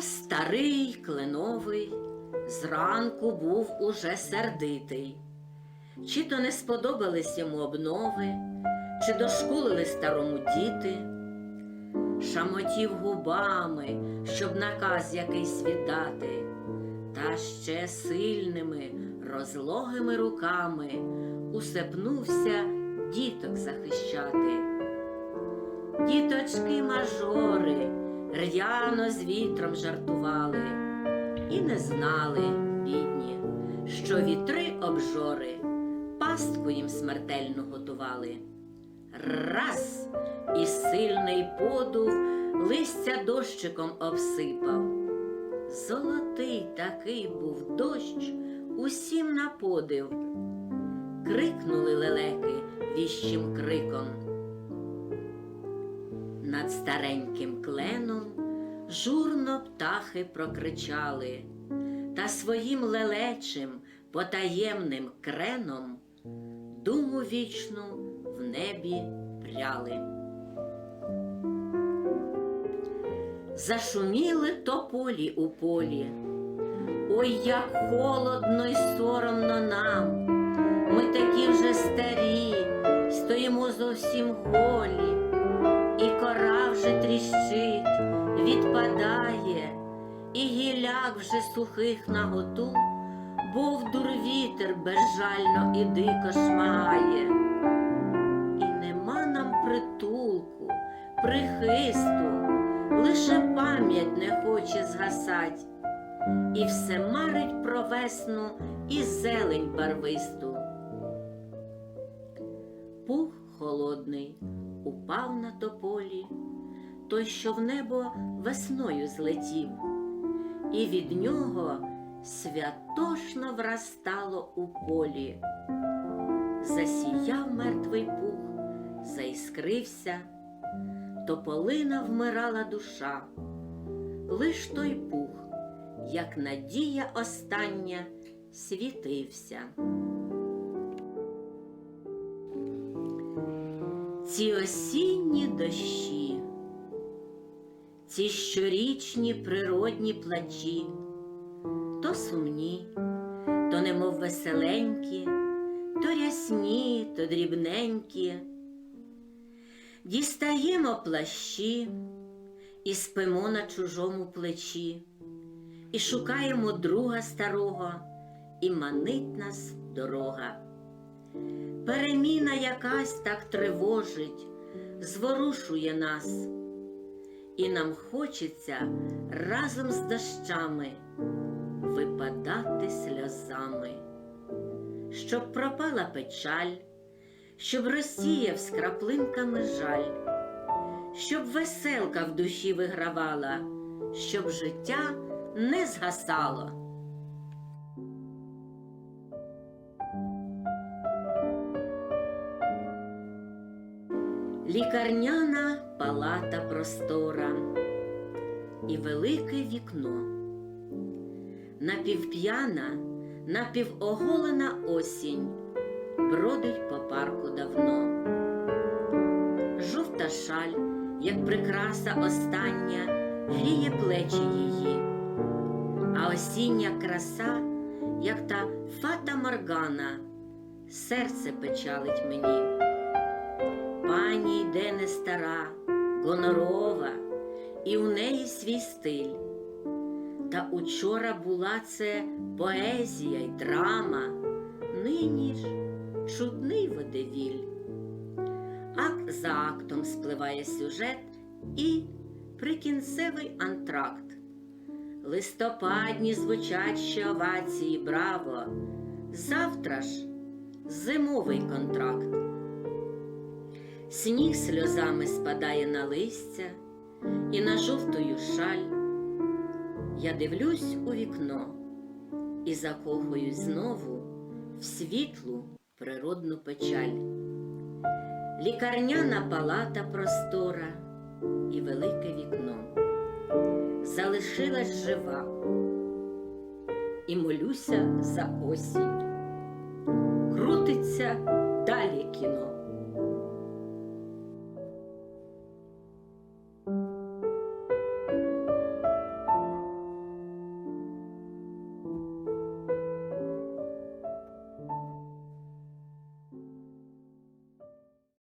старий кленовий зранку був уже сердитий. Чи то не сподобались йому обнови, чи дошкулили старому діти, шамотів губами, щоб наказ якийсь віддати, та ще сильними розлогими руками усепнувся діток захищати. Діточки мажори р'яно з вітром жартували і не знали, бідні, що вітри обжори пастку їм смертельну готували. Раз і сильний подув листя дощиком обсипав. Золотий такий був дощ усім на подив. Крикнули лелеки віщим криком. Над стареньким кленом журно птахи прокричали, та своїм лелечим потаємним креном думу вічну в небі пряли. Зашуміли тополі у полі. Ой, як холодно й соромно відпадає, і гіляк вже сухих наготу, бо вдур вітер безжально і дико шмагає. І нема нам притулку, прихисту, лише пам'ять не хоче згасать, і все марить про весну і зелень барвисту. Пух холодний упав на тополі, той, що в небо весною злетів, і від нього святошно врастало у полі. Засіяв мертвий пух, заіскрився, тополина вмирала душа, лиш той пух, як надія остання, світився. Ці осінні дощі, ці щорічні природні плачі, то сумні, то немов веселенькі, то рясні, то дрібненькі. Дістаємо плащі і спимо на чужому плечі, і шукаємо друга старого, і манить нас дорога. Переміна якась так тривожить, зворушує нас, і нам хочеться разом з дощами випадати сльозами, щоб пропала печаль, щоб розсіяв з краплинками жаль, щоб веселка в душі вигравала, щоб життя не згасало. Лікарняна палата простора і велике вікно. Напівп'яна, напівоголена осінь бродить по парку давно. Жовта шаль, як прикраса остання, гріє плечі її, а осіння краса, як та фата Моргана, серце печалить мені. Пані йде не стара, гонорова, і у неї свій стиль. Та учора була це поезія й драма, нині ж чудний водевіль. Акт за актом спливає сюжет і прикінцевий антракт. Листопадні звучать ще овації, браво! Завтра ж зимовий контракт. Сніг сльозами спадає на листя і на жовтою шаль. Я дивлюсь у вікно і закохуюсь знову в світлу природну печаль. Лікарняна палата простора і велике вікно. Залишилась жива і молюся за осінь. Крутиться далі кіно.